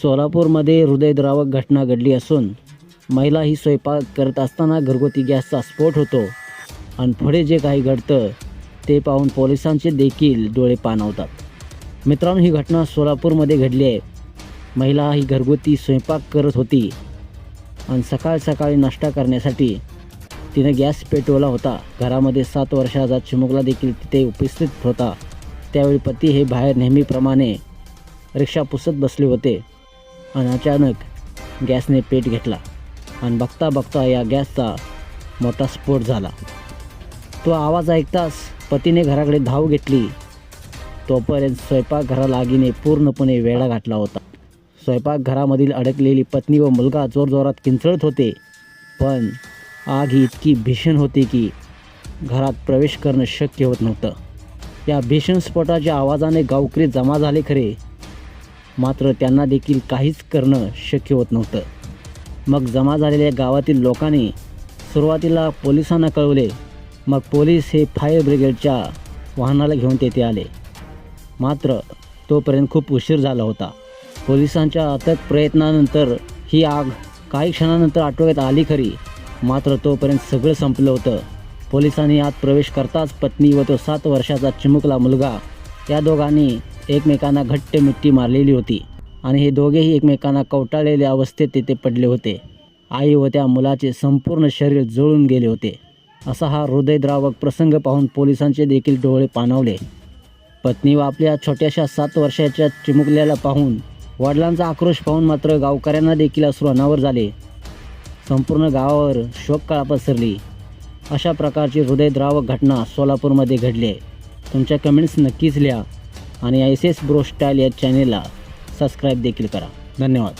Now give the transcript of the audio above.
सोलापूरमध्ये हृदयद्रावक घटना घडली असून महिला ही स्वयंपाक करत असताना घरगुती गॅसचा स्फोट होतो. आणि पुढे जे काही घडतं ते पाहून पोलिसांचे देखील डोळे पाणावतात. मित्रांनो ही घटना सोलापूरमध्ये घडली आहे. महिला ही घरगुती स्वयंपाक करत होती आणि सकाळ सकाळी नाश्ता करण्यासाठी तिने गॅस पेटवला होता. घरामध्ये सात वर्षाचा चिमुकला देखील तिथे उपस्थित होता. त्यावेळी पती हे बाहेर नेहमीप्रमाणे रिक्षा पुसत बसले होते. आणि अचानक गॅसने पेट घेतला आणि बघता बघता या गॅसचा मोठा स्फोट झाला. तो आवाज ऐकताच पतीने घराकडे धाव घेतली. तोपर्यंत स्वयंपाकघराला आगीने पूर्णपणे वेढा घातला होता. स्वयंपाकघरामधील अडकलेली पत्नी व मुलगा जोरजोरात किंचळत होते. पण आग ही इतकी भीषण होती की घरात प्रवेश करणं शक्य होत नव्हतं. या भीषण स्फोटाच्या आवाजाने गावकरी जमा झाले खरे. मात्र त्यांना देखील काहीच करणं शक्य होत नव्हतं. मग जमा झालेल्या गावातील लोकांनी सुरुवातीला पोलिसांना कळवले. मग पोलीस हे फायर ब्रिगेडच्या वाहनाला घेऊन तेथे आले. मात्र तोपर्यंत खूप उशीर झाला होता. पोलिसांच्या अथक प्रयत्नानंतर ही आग काही क्षणानंतर आटोक्यात आली खरी. मात्र तोपर्यंत सगळं संपलं होतं. पोलिसांनी आत प्रवेश करताच पत्नी व तो सात वर्षाचा चिमुकला मुलगा या दोघांनी एकमेकांना घट्ट मिट्टी मारलेली होती आणि हे दोघेही एकमेकांना कवटाळलेल्या अवस्थेत तेथे पडले होते. आई व त्या मुलाचे संपूर्ण शरीर जळून गेले होते. असा हा हृदयद्रावक प्रसंग पाहून पोलिसांचे देखील डोळे पाणावले. पत्नी व आपल्या छोट्याशा सात वर्षाच्या चिमुकल्याला पाहून वडिलांचा आक्रोश पाहून मात्र गावकऱ्यांना देखील अश्रू अनावर झाले. संपूर्ण गावावर शोककाळा पसरली. अशा प्रकारची हृदयद्रावक घटना सोलापूरमध्ये घडली आहे. तुमच्या कमेंट्स नक्कीच लिहा. आणि आय सी एस ब्रोस्टाईल या चॅनेलला सबस्क्राईब देखील करा. धन्यवाद.